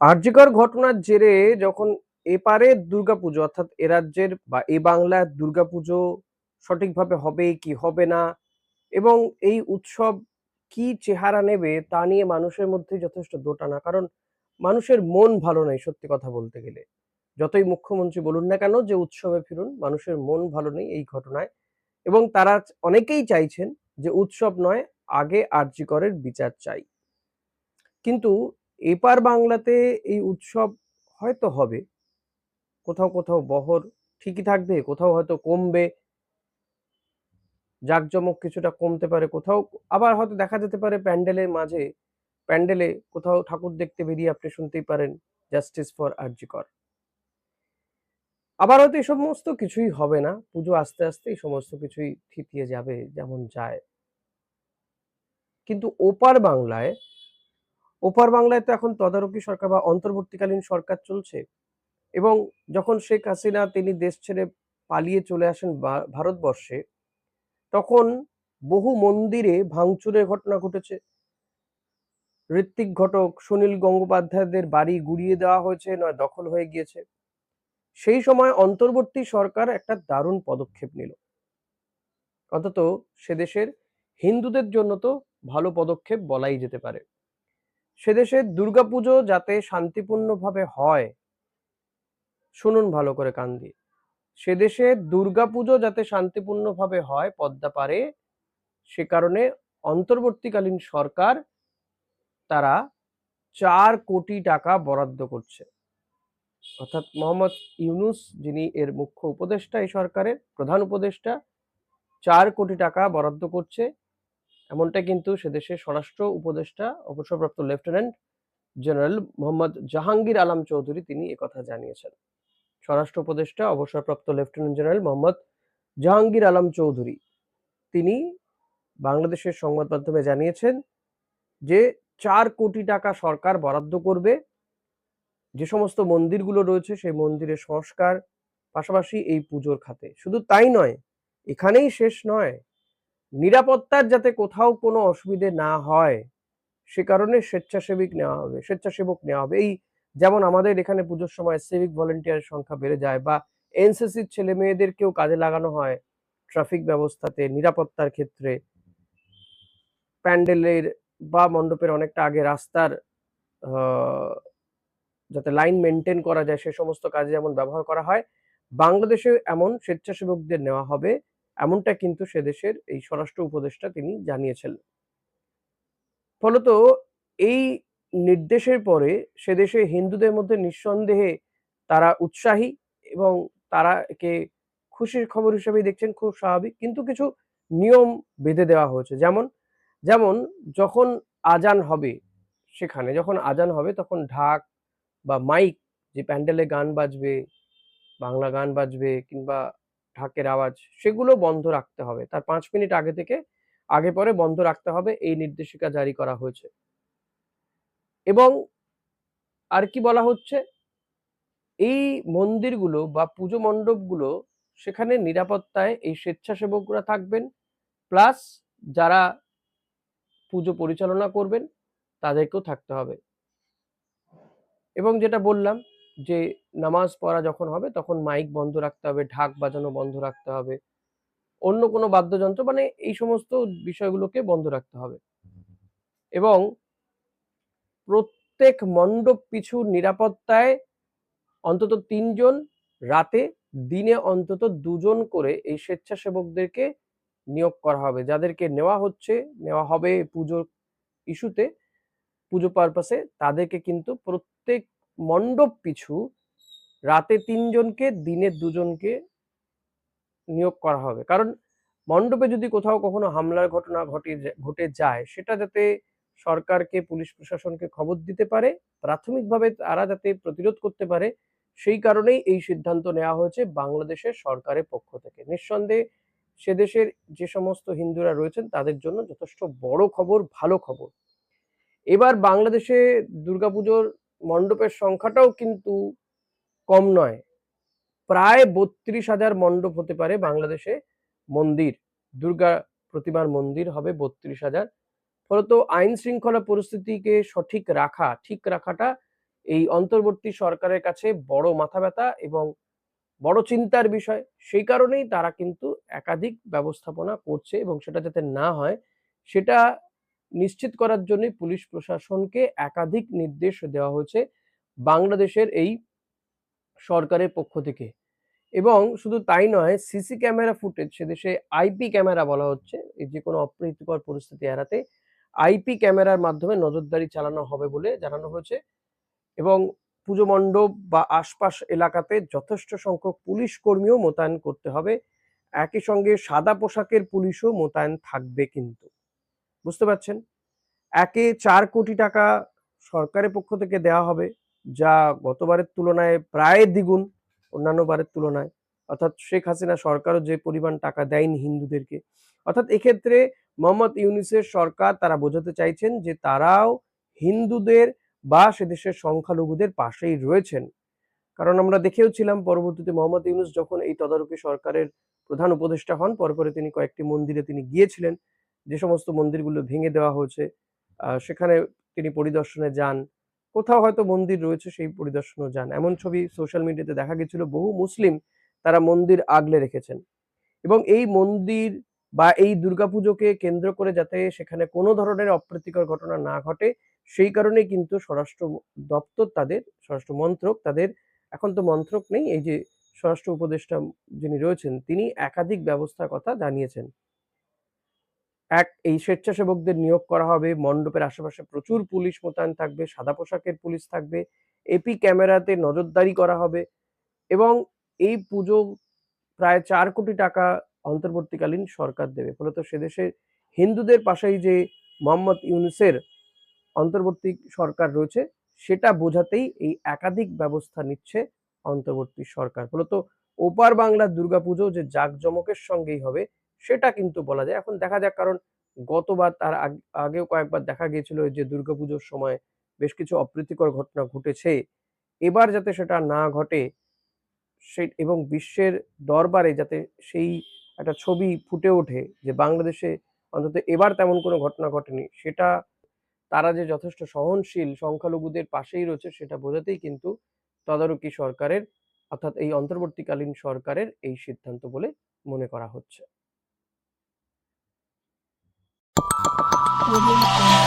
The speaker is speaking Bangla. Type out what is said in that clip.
আরজিকর ঘটনার জেরে যখন এপারের দুর্গাপুজো, অর্থাৎ এ রাজ্যের বা এ বাংলার দুর্গাপুজো সঠিকভাবে হবে কি হবে না এবং এই উৎসব কি চেহারা নেবে তা নিয়ে মানুষের মধ্যে যথেষ্ট দোটানা। কারণ মানুষের মন ভালো নেই সত্যি কথা বলতে গেলে। যতই মুখ্যমন্ত্রী বলুন না কেন যে উৎসবে ফিরুন, মানুষের মন ভালো নেই এই ঘটনায় এবং তারা অনেকেই চাইছেন যে উৎসব নয়, আগে আরজিকরের বিচার চাই। কিন্তু এপার বাংলাতে এই উৎসব হয়তো হবে। কোথাও কোথাও বহর ঠিকই থাকবে, কোথাও হয়তো কমবে। জাঁকজমক কিছুটা কমতে পারে, কোথাও আবার হয়তো দেখা যেতে পারে প্যান্ডেলের মাঝে, প্যান্ডেলে কোথাও ঠাকুর দেখতে বেরিয়ে আপনি শুনতেই পারেন জাস্টিস ফর আরজিকর। আবার হয়তো এই সমস্ত কিছুই হবে না, পুজো আস্তে আস্তে এই সমস্ত কিছুই থিতিয়ে যাবে যেমন যায়। কিন্তু ওপার বাংলায় ওপার বাংলায় তো এখন তদারকি সরকার বা অন্তর্বর্তীকালীন সরকার চলছে। এবং যখন শেখ হাসিনা তিনি দেশ ছেড়ে পালিয়ে চলে আসেন ভারতবর্ষে, তখন বহু মন্দিরে ভাঙচুরের ঘটনা ঘটেছে। ঋত্বিক ঘটক, সুনীল গঙ্গোপাধ্যায়দের বাড়ি গুড়িয়ে দেওয়া হয়েছে, নয় দখল হয়ে গিয়েছে। সেই সময় অন্তর্বর্তী সরকার একটা দারুণ পদক্ষেপ নিল। অন্তত সে দেশের হিন্দুদের জন্য তো ভালো পদক্ষেপ বলাই যেতে পারে। সে দেশের দুর্গাপুজো যাতে শান্তিপূর্ণভাবে হয়, শুনুন ভালো করে কান দিয়ে। সে দেশে দুর্গাপুজো যাতে শান্তিপূর্ণভাবে হয় পদ্মা পারে সে কারণে অন্তর্বর্তীকালীন সরকার তারা চার কোটি টাকা বরাদ্দ করছে। অর্থাৎ মোহাম্মদ ইউনুস, যিনি এর মুখ্য উপদেষ্টা এই সরকারের প্রধান উপদেষ্টা, চার কোটি টাকা বরাদ্দ করছে। এমনটা কিন্তু সে দেশের স্বরাষ্ট্র উপদেষ্টা, অবসরপ্রাপ্ত লেফটেন্যান্ট জেনারেল মোহাম্মদ জাহাঙ্গীর আলম চৌধুরী তিনি একথা জানিয়েছেন। স্বরাষ্ট্র উপদেষ্টা, অবসরপ্রাপ্ত লেফটেন্যান্ট জেনারেল মোহাম্মদ জাহাঙ্গীর আলম চৌধুরী তিনি বাংলাদেশের সংবাদ মাধ্যমে জানিয়েছেন যে, চার কোটি টাকা সরকার বরাদ্দ করবে। যে সমস্ত মন্দিরগুলো রয়েছে, সেই মন্দিরের সংস্কার পাশাপাশি এই পুজোর খাতে। শুধু তাই নয়, এখানেই শেষ নয়। নিরাপত্তার যাতে কোথাও কোনো অসুবিধে না হয়, সে কারণে স্বেচ্ছাসেবিক নেওয়া হবে, স্বেচ্ছাসেবক নেওয়া হবে। এই যেমন আমাদের এখানে পুজোর সময় সিভিক ভলেন্টিয়ারের সংখ্যা বেড়ে যায় বা এনসিসির ছেলে মেয়েদেরকেও কাজে লাগানো হয় ট্রাফিক ব্যবস্থাতে নিরাপত্তার ক্ষেত্রে। প্যান্ডেলের বা মণ্ডপের অনেকটা আগে রাস্তার যাতে লাইন মেনটেন করা যায় সে সমস্ত কাজে যেমন ব্যবহার করা হয় বাংলাদেশে এমন স্বেচ্ছাসেবকদের নেওয়া হবে এমনটা কিন্তু সে দেশের এই স্বরাষ্ট্র উপদেষ্টা তিনি জানিয়েছেন। ফলত এই নির্দেশের পরে সে দেশে হিন্দুদের মধ্যে নিঃসন্দেহে তারা উৎসাহী এবং তারা একে খুশির খবর হিসেবেই দেখছেন, খুব স্বাভাবিক। কিন্তু কিছু নিয়ম বেঁধে দেওয়া হয়েছে। যেমন যেমন যখন আজান হবে সেখানে, যখন আজান হবে তখন ঢাক বা মাইক, যে প্যান্ডেলে গান বাজবে, বাংলা গান বাজবে কিংবা ঢাকের আওয়াজ, সেগুলো বন্ধ রাখতে হবে। তার পাঁচ মিনিট আগে থেকে, আগে পরে বন্ধ রাখতে হবে, এই নির্দেশিকা জারি করা হয়েছে। এবং আর কি বলা হচ্ছে? এই মন্দিরগুলো বা পুজো মণ্ডপগুলো, সেখানে নিরাপত্তায় এই স্বেচ্ছাসেবকরা থাকবেন, প্লাস যারা পুজো পরিচালনা করবেন, তাদেরকেও থাকতে হবে। এবং যেটা বললাম যে নামাজ পড়া যখন হবে, তখন মাইক বন্ধ রাখতে হবে, ঢাক বাজানো বন্ধ রাখতে হবে। অন্য কোনো বাদ্যযন্ত্র মানে এই সমস্ত বিষয়গুলোকে বন্ধ রাখতে হবে। এবং প্রত্যেক মণ্ডপ পিছু নিরাপত্তায় অন্তত তিনজন, রাতে দিনে অন্তত দুজন করে এই স্বেচ্ছাসেবকদেরকে নিয়োগ করা হবে। যাদেরকে নেওয়া হচ্ছে, নেওয়া হবে পুজোর ইস্যুতে, পুজো পারপাসে তাদেরকে কিন্তু প্রত্যেক মণ্ডপ পিছু রাতে তিনজনকে, দিনে দুজনকে নিয়োগ করা হবে। কারণ মণ্ডপে যদি কোথাও কখনো হামলার ঘটনা ঘটে ঘটে যায়, সেটা যাতে সরকারকে, পুলিশ প্রশাসনকে খবর দিতে পারে, প্রাথমিকভাবে তারা যাতে প্রতিরোধ করতে পারে, সেই কারণেই এই সিদ্ধান্ত নেওয়া হয়েছে বাংলাদেশের সরকারের পক্ষ থেকে। নিঃসন্দেহে সে দেশের যে সমস্ত হিন্দুরা রয়েছেন, তাদের জন্য যথেষ্ট বড় খবর, ভালো খবর। এবার বাংলাদেশে দুর্গাপুজোর মণ্ডপের সংখ্যাটাও কিন্তু কম নয়। প্রায় বত্রিশ হাজার মণ্ডপ হতে পারে বাংলাদেশে মন্দির। দুর্গা প্রতিমার মন্দির হবে বত্রিশ হাজার। ফলত আইন শৃঙ্খলা পরিস্থিতিকে সঠিক রাখা, ঠিক রাখাটা এই অন্তর্বর্তী সরকারের কাছে বড় মাথা ব্যথা এবং বড় চিন্তার বিষয়। সেই কারণেই তারা কিন্তু একাধিক ব্যবস্থাপনা করছে এবং সেটা যাতে না হয়, সেটা নিশ্চিত করার জন্য পুলিশ প্রশাসনকে একাধিক নির্দেশ দেওয়া হয়েছে বাংলাদেশের এই সরকারের পক্ষ থেকে। এবং শুধু তাই নয়, সিসি ক্যামেরা ফুটেজ সেদেশে আইপি ক্যামেরা বলা হচ্ছে, এই যে কোনো অপ্রীতিকর পরিস্থিতি এড়াতে আইপি ক্যামেরার মাধ্যমে নজরদারি চালানো হবে বলে জানানো হয়েছে। এবং পুজো মণ্ডপ বা আশপাশ এলাকাতে যথেষ্ট সংখ্যক পুলিশ কর্মীও মোতায়েন করতে হবে। একই সঙ্গে সাদা পোশাকের পুলিশও মোতায়েন থাকবে কিন্তু। বুঝতে পারছেন? একে চার কোটি টাকা সরকারের পক্ষ থেকে দেওয়া হবে, যা গতবারের তুলনায় প্রায় দ্বিগুণ অন্যান্য বারের তুলনায়। অর্থাৎ শেখ হাসিনা সরকারও যে পরিমাণ টাকা দেয়নি হিন্দুদেরকে। অর্থাৎ এক্ষেত্রে মোহাম্মদ ইউনিসের সরকার তারা বোঝাতে চাইছেন যে তারাও হিন্দুদের বা সে দেশের সংখ্যালঘুদের পাশেই রয়েছেন। কারণ আমরা দেখেও ছিলাম পরবর্তীতে মোহাম্মদ ইউনুস যখন এই তদারকি সরকারের প্রধান উপদেষ্টা হন, পরপরে তিনি কয়েকটি মন্দিরে তিনি গিয়েছিলেন। যে সমস্ত মন্দিরগুলো ভেঙে দেওয়া হয়েছে সেখানে তিনি পরিদর্শনে যান। কোথাও হয়তো মন্দির রয়েছে, সেই পরিদর্শনও যান। এমন ছবি সোশ্যাল মিডিয়াতে দেখা গেছিল, বহু মুসলিম তারা মন্দির আগলে রেখেছেন। এবং এই মন্দির বা এই দুর্গাপুজোকে কেন্দ্র করে যাতে সেখানে কোনো ধরনের অপ্রীতিকর ঘটনা না ঘটে, সেই কারণে কিন্তু স্বরাষ্ট্র দপ্তর তাদের, স্বরাষ্ট্র মন্ত্রক তাদের, এখন তো মন্ত্রক নেই, এই যে স্বরাষ্ট্র উপদেষ্টা যিনি রয়েছেন, তিনি একাধিক ব্যবস্থার কথা জানিয়েছেন। এক, এই স্বেচ্ছাসেবকদের নিয়োগ করা হবে, মণ্ডপের আশেপাশে প্রচুর পুলিশ মোতায়েন থাকবে, সাদা পোশাকের পুলিশ থাকবে এপি ক্যামেরাতে নজরদারি করা হবে এবং এই পুজো প্রায় চার কোটি টাকা অন্তর্বর্তীকালীন সরকার দেবে। ফলত সেদেশে হিন্দুদের পাশেই যে মোহাম্মদ ইউনুসের অন্তর্বর্তী সরকার রয়েছে, সেটা বোঝাতেই এই একাধিক ব্যবস্থা নিচ্ছে অন্তর্বর্তী সরকার। ফলত ওপার বাংলার দুর্গাপুজো যে জাঁকজমকের সঙ্গেই হবে সেটা কিন্তু বলা যায়। এখন দেখা যাক, কারণ গতবার তার আগ- আগেও কয়েকবার দেখা গিয়েছিল যে দুর্গাপুজোর সময় বেশ কিছু অপ্রীতিকর ঘটনা ঘটেছে। এবার যাতে সেটা না ঘটে, সে এবং বিশ্বের দরবারে যাতে সেই একটা ছবি ফুটে ওঠে যে বাংলাদেশে অন্তত এবার তেমন কোনো ঘটনা ঘটেনি, সেটা তারা যে যথেষ্ট সহনশীল, সংখ্যালঘুদের পাশেই রয়েছে সেটা বোঝাতেই কিন্তু তদারকি সরকারের, অর্থাৎ এই অন্তর্বর্তীকালীন সরকারের এই সিদ্ধান্ত বলে মনে করা হচ্ছে। Gue.